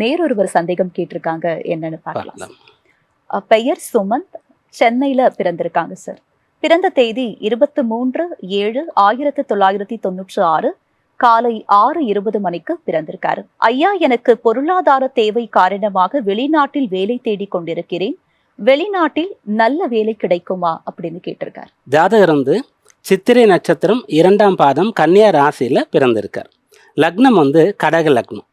நேரொருவர் சந்தேகம் கேட்டிருக்காங்க என்னன்னு பார்க்கலாம். பெயர் சுமந்த் சென்னையில பிறந்திருக்காங்க சார். பிறந்த தேதி இருபத்தி மூன்று ஏழு ஆயிரத்தி தொள்ளாயிரத்தி தொண்ணூற்றி ஆறு காலை ஆறு இருபது மணிக்கு பிறந்திருக்காரு. ஐயா எனக்கு பொருளாதார தேவை காரணமாக வெளிநாட்டில் வேலை தேடிக் கொண்டிருக்கிறேன். வெளிநாட்டில் நல்ல வேலை கிடைக்குமா? அப்படின்னு கேட்டிருக்காரு. ஜாதகர் வந்து சித்திரை நட்சத்திரம் இரண்டாம் பாதம் கன்னியா ராசியில் பிறந்திருக்கார். லக்னம் வந்து கடக லக்னம்.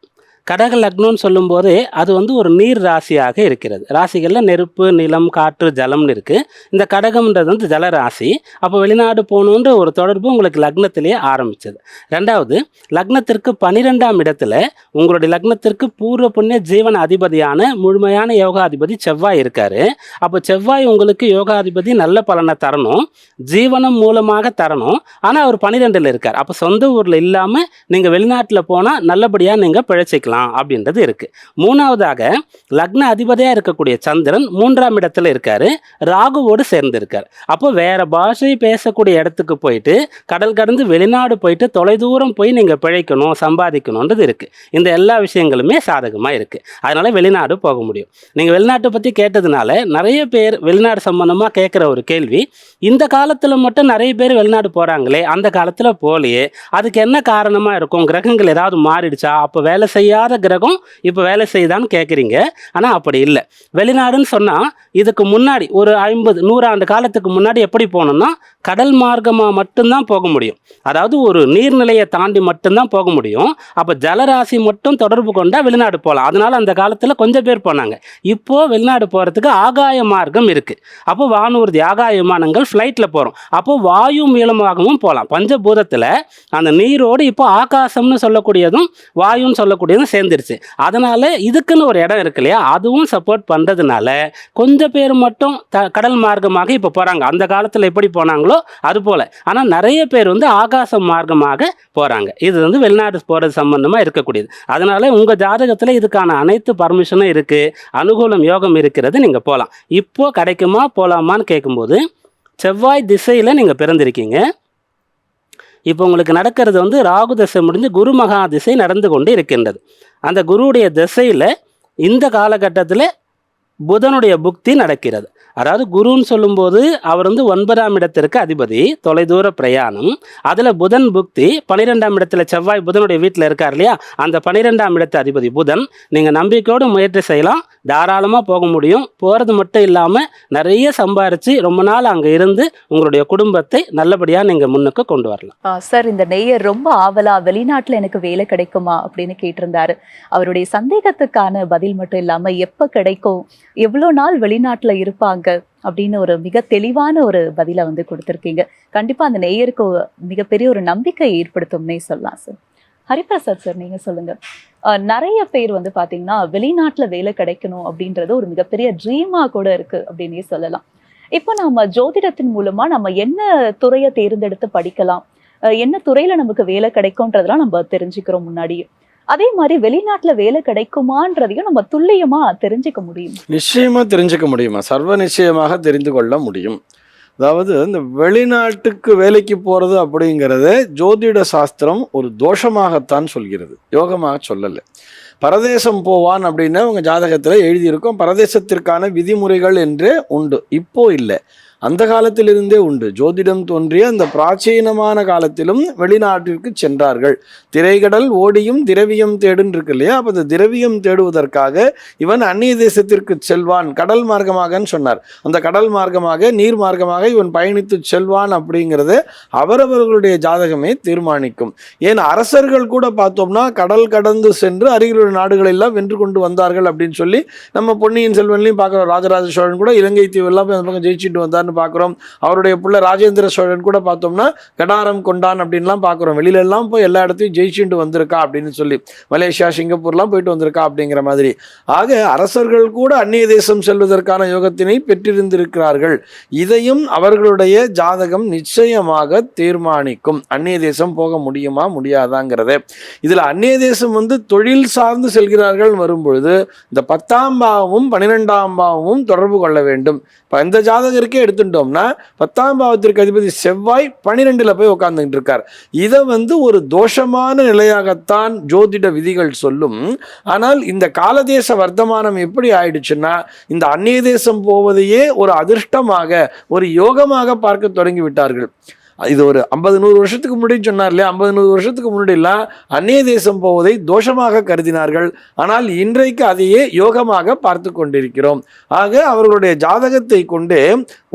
கடக லக்னம்னு சொல்லும்போதே அது வந்து ஒரு நீர் ராசியாக இருக்கிறது. ராசிகளில் நெருப்பு நிலம் காற்று ஜலம்னு இருக்குது இந்த கடகம்ன்றது வந்து ஜல ராசி. அப்போ வெளிநாடு போகணுன்ற ஒரு தொடர்பு உங்களுக்கு லக்னத்திலேயே ஆரம்பிச்சது. ரெண்டாவது லக்னத்திற்கு பனிரெண்டாம் இடத்துல உங்களுடைய லக்னத்திற்கு பூர்வ புண்ணிய ஜீவன அதிபதியான முழுமையான யோகாதிபதி செவ்வாய் இருக்கார். அப்போ செவ்வாய் உங்களுக்கு யோகாதிபதி நல்ல பலனை தரணும். ஜீவனம் மூலமாக தரணும். ஆனால் அவர் பன்னிரெண்டில் இருக்கார். அப்போ சொந்த ஊரில் இல்லாமல் நீங்கள் வெளிநாட்டில் போனால் நல்லபடியாக நீங்கள் பிழைச்சிக்கலாம். அப்படின்றது இருக்குது மூணாவதாக லக்ன அதிபதியாக இருக்கக்கூடிய சந்திரன் மூன்றாம் இடத்துல இருக்கார் ராகுவோடு சேர்ந்து இருக்கார் அப்போ வேறு பாஷை பேசக்கூடிய இடத்துக்கு போயிட்டு கடல் கடந்து வெளிநாடு போயிட்டு தொலைதூரம் போய் நீங்கள் பிழைக்கணும் சம்பாதிக்கணுன்றது இருக்குது இந்த எல்லா விஷயங்களுமே சாதகமாக இருக்குது அதனால் வெளிநாடு போக முடியும். நீங்கள் வெளிநாட்டை பற்றி கேட்டதுனால நிறைய பேர் வெளிநாடு சம்பந்தமாக கேட்குற ஒரு கேள்வி இந்த காலத்தில் மட்டும் நிறைய பேர் வெளிநாடு போகிறாங்களே அந்த காலத்தில் போகலையே அதுக்கு என்ன காரணமாக இருக்கும்? கிரகங்கள் ஏதாவது மாறிடுச்சா? அப்போ வேலை செய்யாத கிரகம் இப்போ வேலை செய்யுதான்னு கேட்குறீங்க ஆனால் அப்படி இல்லை. வெளிநாடுன்னு சொன்னால் இதுக்கு முன்னாடி ஒரு ஐம்பது நூறாண்டு காலத்துக்கு முன்னாடி எப்படி போகணும்னா கடல் மார்க்கமாக மட்டும்தான் போக முடியும். அதாவது ஒரு நீர்நிலையை தாண்டி மட்டும்தான் போக முடியும். அப்போ ஜலராசி மட்டும் தொடர்பு கொண்டால் வெளிநாடு போகலாம் அதனால் அந்த காலத்தில் கொஞ்சம் பேர் போனாங்க. இப்போது வெளிநாடு போகிறதுக்கு ஆகாய மார்க்கம் இருக்குது அப்போ வானூர்தி ஆகாய விமானங்கள் ஃப்ளைட்டில் போகிறோம் அப்போ வாயு மூலமாகவும் போகலாம் பஞ்சபூதத்தில் அந்த நீரோடு இப்போ ஆகாசம்னு சொல்லக்கூடியதும் வாயுன்னு சொல்லக்கூடியதும் சேர்ந்துருச்சு. அதனால் இதுக்குன்னு ஒரு இடம் இருக்கு இல்லையா? அதுவும் சப்போர்ட் பண்ணுறதுனால கொஞ்சம் பேர் மட்டும் த கடல் மார்க்கமாக இப்போ போகிறாங்க அந்த காலத்தில் எப்படி போனாங்களோ அது போல். ஆனால் நிறைய பேர் வந்து ஆகாச மார்க்கமாக போகிறாங்க இது வந்து வெளிநாடு போகிறது சம்மந்தமாக இருக்கக்கூடியது. அதனால் உங்கள் ஜாதகத்தில் இதுக்கான அனைத்து பர்மிஷனும் இருக்குது அனுகூலம் யோகம் இருக்கிறது நீங்கள் போகலாம் இப்போது கிடைக்குமா போகலாமான்னு கேட்கும்போது செவ்வாய் திசையில் நீங்கள் பிறந்திருக்கீங்க. இப்போ உங்களுக்கு நடக்கிறது வந்து ராகு திசை முடிஞ்சு குரு மகா திசை நடந்து கொண்டு இருக்கின்றது. அந்த குருவுடைய திசையில் இந்த காலகட்டத்தில் புதனுடைய புக்தி நடக்கிறது. அதாவது குருன்னு சொல்லும்போது அவர் வந்து ஒன்பதாம் இடத்திற்கு அதிபதி தொலைதூர பிரயாணம். அதில் புதன் புக்தி பன்னிரெண்டாம் இடத்துல செவ்வாய் புதனுடைய வீட்டில் இருக்கார் இல்லையா? அந்த பன்னிரெண்டாம் இடத்து அதிபதி புதன். நீங்கள் நம்பிக்கையோடு முயற்சி செய்யலாம். தாராளமாக போக முடியும். போகிறது மட்டும் இல்லாமல் நிறைய சம்பாரித்து ரொம்ப நாள் அங்கே இருந்து உங்களுடைய குடும்பத்தை நல்லபடியாக நீங்கள் முன்னுக்கு கொண்டு வரலாம். சார் இந்த நெய்யர் ரொம்ப ஆவலா வெளிநாட்டில் எனக்கு வேலை கிடைக்குமா அப்படின்னு கேட்டிருந்தாரு. அவருடைய சந்தேகத்துக்கான பதில் மட்டும் இல்லாமல் எப்போ கிடைக்கும்? எவ்வளோ நாள் வெளிநாட்டில் இருப்பாங்க அப்படின்னு ஒரு மிக தெளிவான ஒரு பதிலை வந்து கொடுத்துருக்கீங்க. கண்டிப்பாக அந்த நேயருக்கு மிகப்பெரிய ஒரு நம்பிக்கை ஏற்படுத்தும்னே சொல்லலாம் சார் ஹரிபிரசாத் சார் நீங்கள் சொல்லுங்க. நிறைய பேர் வந்து பார்த்தீங்கன்னா வெளிநாட்டில் வேலை கிடைக்கணும் அப்படின்றது ஒரு மிகப்பெரிய ட்ரீமாக கூட இருக்கு அப்படின்னே சொல்லலாம். இப்போ நம்ம ஜோதிடத்தின் மூலமாக நம்ம என்ன துறையை தேர்ந்தெடுத்து படிக்கலாம்? என்ன துறையில் நமக்கு வேலை கிடைக்கும்ன்றதெல்லாம் நம்ம தெரிஞ்சுக்கிறோம் முன்னாடியே. அதே மாதிரி வெளிநாட்டுல வேலை கிடைக்குமான்றதையும் நம்ம துல்லியமா தெரிஞ்சுக்க முடியும். நிச்சயமா தெரிஞ்சுக்க முடியுமா? சர்வ நிச்சயமாக தெரிந்து கொள்ள முடியும். அதாவது இந்த வெளிநாட்டுக்கு வேலைக்கு போறது அப்படிங்கிறத ஜோதிட சாஸ்திரம் ஒரு தோஷமாகத்தான் சொல்கிறது. யோகமாக சொல்லலை. பரதேசம் போவான் அப்படின்னு உங்க ஜாதகத்துல எழுதியிருக்கும் பரதேசத்திற்கான விதிமுறைகள் என்று உண்டு. இப்போ இல்லை. அந்த காலத்திலிருந்தே உண்டு. ஜோதிடம் தோன்றிய அந்த பிராச்சீனமான காலத்திலும் வெளிநாட்டிற்கு சென்றார்கள். திரைகடல் ஓடியும் திரவியம் தேடுன்னு இருக்கு இல்லையா? அப்போ அந்த திரவியம் தேடுவதற்காக இவன் அந்நிய தேசத்திற்கு செல்வான். கடல் மார்க்கமாகன்னு சொன்னார். அந்த கடல் மார்க்கமாக நீர் மார்க்கமாக இவன் பயணித்து செல்வான் அப்படிங்கிறத அவரவர்களுடைய ஜாதகமே தீர்மானிக்கும். ஏன் அரசர்கள் கூட பார்த்தோம்னா கடல் கடந்து சென்று அருகிலுள்ள நாடுகளெல்லாம் வென்று கொண்டு வந்தார்கள் அப்படின்னு சொல்லி நம்ம பொன்னியின் செல்வன்லையும் பார்க்குறோம். ராஜராஜ சோழன் கூட இலங்கை தீவு எல்லாம் போய் அந்த பக்கம் ஜெயிச்சுட்டு வந்தார்னு பார்க்குறோம். அவருடைய பிள்ளை ராஜேந்திர சோழன் கூட பார்த்தோம்னா கடாரம் கொண்டான் அப்படின்லாம் பார்க்குறோம். வெளியில போய் எல்லா இடத்தையும் ஜெயிச்சுட்டு வந்திருக்கா அப்படின்னு சொல்லி மலேசியா சிங்கப்பூர்லாம் போயிட்டு வந்திருக்கா அப்படிங்கிற மாதிரி. ஆக அரசர்கள் கூட அந்நிய தேசம் செல்வதற்கான யோகத்தினை பெற்றிருந்திருக்கிறார்கள். இதையும் அவர்களுடைய ஜாதகம் நிச்சயமாக தீர்மானிக்கும். அந்நிய தேசம் போக முடியுமா முடியாதாங்கிறத. இதில் அந்நிய தேசம் வந்து தொழில் சார்ந்து செல்கிறார்கள் வரும்பொழுது இந்த பத்தாம் பாவமும் பன்னிரெண்டாம் பாவமும் தொடர்பு கொள்ள வேண்டும். இப்போ இந்த ஜாதகருக்கே எடுத்து எடுத்துட்டோம்னா பத்தாம் பாவத்திற்கு அதிபதி செவ்வாய் பனிரெண்டுல போய் உட்காந்துக்கிட்டு இருக்கார் இதை வந்து ஒரு தோஷமான நிலையாகத்தான் ஜோதிட விதிகள் சொல்லும். ஆனால் இந்த காலதேச வர்த்தமானம் எப்படி ஆயிடுச்சுன்னா இந்த அந்நிய தேசம் போவதையே ஒரு அதிர்ஷ்டமாக ஒரு யோகமாக பார்க்க தொடங்கி விட்டார்கள். இது ஒரு ஐம்பது நூறு வருஷத்துக்கு முன்னாடி சொன்னார் இல்லையா? ஐம்பது நூறு வருஷத்துக்கு முன்னாடிலாம் அந்நிய தேசம் போவதை தோஷமாக கருதினார்கள். ஆனால் இன்றைக்கு அதையே யோகமாக பார்த்து கொண்டிருக்கிறோம். ஆக அவர்களுடைய ஜாதகத்தை கொண்டு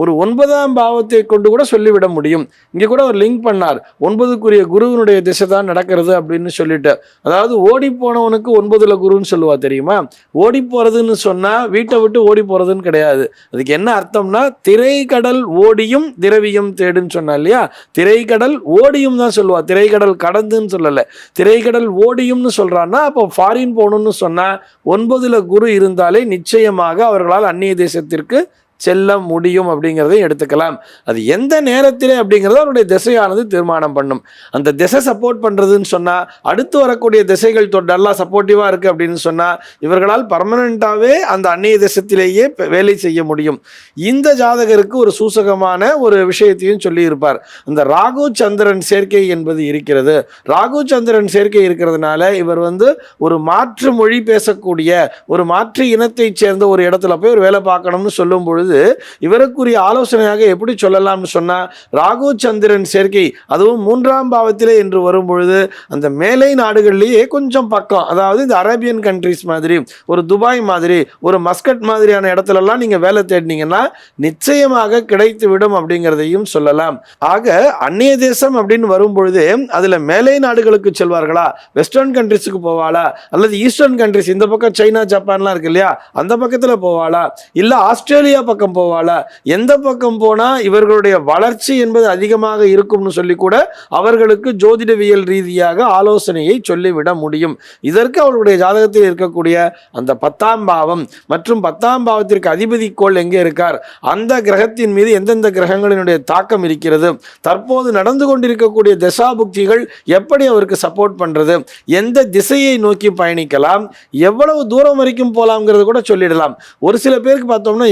ஒரு ஒன்பதாம் பாவத்தை கொண்டு கூட சொல்லிவிட முடியும். இங்கே கூட ஒரு லிங்க் பண்ணார். ஒன்பதுக்குரிய குருவினுடைய திசை தான் நடக்கிறது அப்படின்னு சொல்லிட்டு. அதாவது ஓடி போனவனுக்கு ஒன்பதுல குருன்னு சொல்லுவா தெரியுமா? ஓடி போறதுன்னு சொன்னால் வீட்டை விட்டு ஓடி போறதுன்னு கிடையாது. அதுக்கு என்ன அர்த்தம்னா திரைக்கடல் ஓடியும் திரவியம் தேடுன்னு சொன்னா இல்லையா? திரைக்கடல் ஓடியும் தான் சொல்லுவா. திரைக்கடல் கடந்துன்னு சொல்லலை. திரைக்கடல் ஓடியும்னு சொல்றான்னா அப்போ ஃபாரின் போகணும்னு சொன்னா ஒன்பதுல குரு இருந்தாலே நிச்சயமாக அவர்களால் அந்நிய தேசத்திற்கு செல்ல முடியும் அப்படிங்கிறதையும் எடுத்துக்கலாம். அது எந்த நேரத்திலே அப்படிங்கிறத அவருடைய திசையானது தீர்மானம் பண்ணும். அந்த திசை சப்போர்ட் பண்ணுறதுன்னு சொன்னால் அடுத்து வரக்கூடிய திசைகள் தொ- நல்லா சப்போர்ட்டிவாக இருக்குது அப்படின்னு சொன்னால் இவர்களால் பர்மனண்ட்டாகவே அந்த அந்நிய தேசத்திலேயே வேலை செய்ய முடியும். இந்த ஜாதகருக்கு ஒரு சூசகமான ஒரு விஷயத்தையும் சொல்லியிருப்பார். இந்த ராகு சந்திரன் சேர்க்கை என்பது இருக்கிறது. ராகு சந்திரன் சேர்க்கை இருக்கிறதுனால இவர் வந்து ஒரு மாற்று மொழி பேசக்கூடிய ஒரு மாற்று இனத்தைச் சேர்ந்த ஒரு இடத்துல போய் ஒரு வேலை பார்க்கணும்னு சொல்லும் பொழுது பொழுது இவருக்குரிய ஆலோசனையாக எப்படி சொல்லலாம்னு சொன்னால் ராகு சந்திரன் சேர்க்கை அதுவும் மூன்றாம் பாவத்திலே என்று வரும் பொழுது அந்த மேலை நாடுகள்லேயே கொஞ்சம் பக்கம் அதாவது இந்த அரேபியன் கண்ட்ரிஸ் மாதிரி ஒரு துபாய் மாதிரி ஒரு மஸ்கட் மாதிரியான இடத்துலலாம் நீங்கள் வேலை தேடினீங்கன்னா நிச்சயமாக கிடைத்து விடும் அப்படிங்கிறதையும் சொல்லலாம். ஆக அந்நிய தேசம் அப்படின்னு வரும் பொழுது அதுல மேலை நாடுகளுக்கு செல்வார்களா? வெஸ்டர்ன் கண்ட்ரிஸுக்கு போவாளா? அல்லது ஈஸ்டர்ன் கண்ட்ரிஸ் இந்த பக்கம் சைனா ஜப்பான்லாம் இருக்கு இல்லையா? அந்த பக்கத்தில் போவாளா? இல்லை ஆஸ்திரேலியா பக்கம் போவாளா? எந்த பக்கம் போனா இவர்களுடைய வளர்ச்சி என்பது அதிகமாக இருக்கும்னு சொல்லி கூட அவர்களுக்கு ஜோதிடவியல் ரீதியாக ஆலோசனையை சொல்லிவிட முடியும். இதற்கு அவர்களுடைய ஜாதகத்தில் இருக்கக்கூடிய அந்த பத்தாம் பாவம் மற்றும் பத்தாம் பாவத்திற்கு அதிபதி கோள் எங்கே இருக்கார்? அந்த கிரகத்தின் மீது எந்தெந்த கிரகங்களினுடைய தாக்கம் இருக்கிறது? தற்போது நடந்து கொண்டிருக்கக்கூடிய தசாபுக்திகள் எப்படி அவருக்கு சப்போர்ட் பண்றது? எந்த திசையை நோக்கி பயணிக்கலாம்? எவ்வளவு தூரம் வரைக்கும் போலாம்ங்கிறது கூட சொல்லிடலாம். ஒரு சில பேருக்கு பார்த்தோம்னா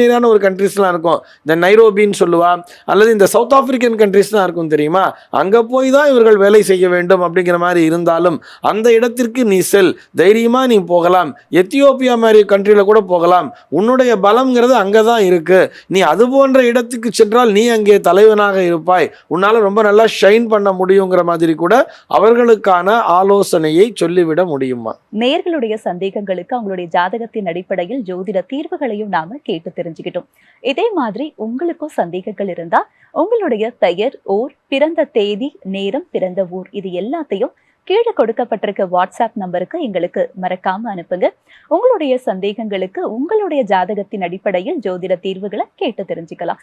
எக்ஸ்ட்ராடினரியான ஒரு கண்ட்ரிஸ்லாம் இருக்கும். இந்த நைரோபின்னு சொல்லுவா அல்லது இந்த சவுத் ஆப்பிரிக்கன் கண்ட்ரிஸ்லாம் இருக்கும் தெரியுமா? அங்கே போய் தான் இவர்கள் வேலை செய்ய வேண்டும் அப்படிங்கிற மாதிரி இருந்தாலும் அந்த இடத்திற்கு நீ செல். தைரியமாக நீ போகலாம். எத்தியோப்பியா மாதிரி கண்ட்ரியில் கூட போகலாம். உன்னுடைய பலம்ங்கிறது அங்கே தான் இருக்கு. நீ அது போன்ற இடத்துக்கு சென்றால் நீ அங்கே தலைவனாக இருப்பாய். உன்னால் ரொம்ப நல்லா ஷைன் பண்ண முடியுங்கிற மாதிரி கூட அவர்களுக்கான ஆலோசனையை சொல்லிவிட முடியுமா? நேர்களுடைய சந்தேகங்களுக்கு அவங்களுடைய ஜாதகத்தின் அடிப்படையில் ஜோதிட தீர்வுகளையும் நாம கேட்டு தெரிஞ்சுக்கிட்டோம். இதே மாதிரி உங்களுக்கும் சந்தேகங்கள் இருந்தா உங்களுடைய பெயர் ஓர் பிறந்த தேதி நேரம் பிறந்த ஊர் இது எல்லாத்தையும் கீழே கொடுக்கப்பட்டிருக்க வாட்ஸ்அப் நம்பருக்கு எங்களுக்கு மறக்காம அனுப்புங்க. உங்களுடைய சந்தேகங்களுக்கு உங்களுடைய ஜாதகத்தின் அடிப்படையில் ஜோதிட தீர்வுகளை கேட்டு தெரிஞ்சுக்கலாம்.